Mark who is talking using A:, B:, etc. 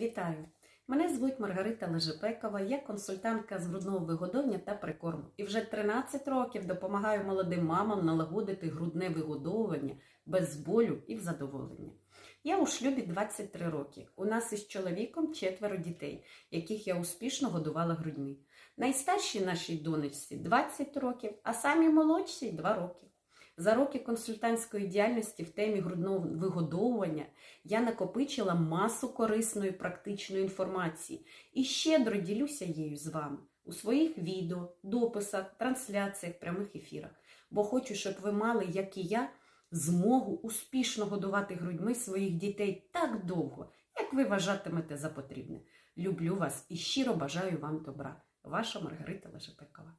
A: Вітаю! Мене звуть Маргарита Лежепекова, я консультантка з грудного вигодовування та прикорму. І вже 13 років допомагаю молодим мамам налагодити грудне вигодовування без болю і в задоволення. Я у шлюбі 23 роки. У нас із чоловіком четверо дітей, яких я успішно годувала грудьми. Найстаршій нашій донечці 20 років, а самій молодшій 2 роки. За роки консультантської діяльності в темі грудного вигодовування я накопичила масу корисної практичної інформації і щедро ділюся її з вами у своїх відео, дописах, трансляціях, прямих ефірах. Бо хочу, щоб ви мали, як і я, змогу успішно годувати грудьми своїх дітей так довго, як ви вважатимете за потрібне. Люблю вас і щиро бажаю вам добра. Ваша Маргарита Лежепекова.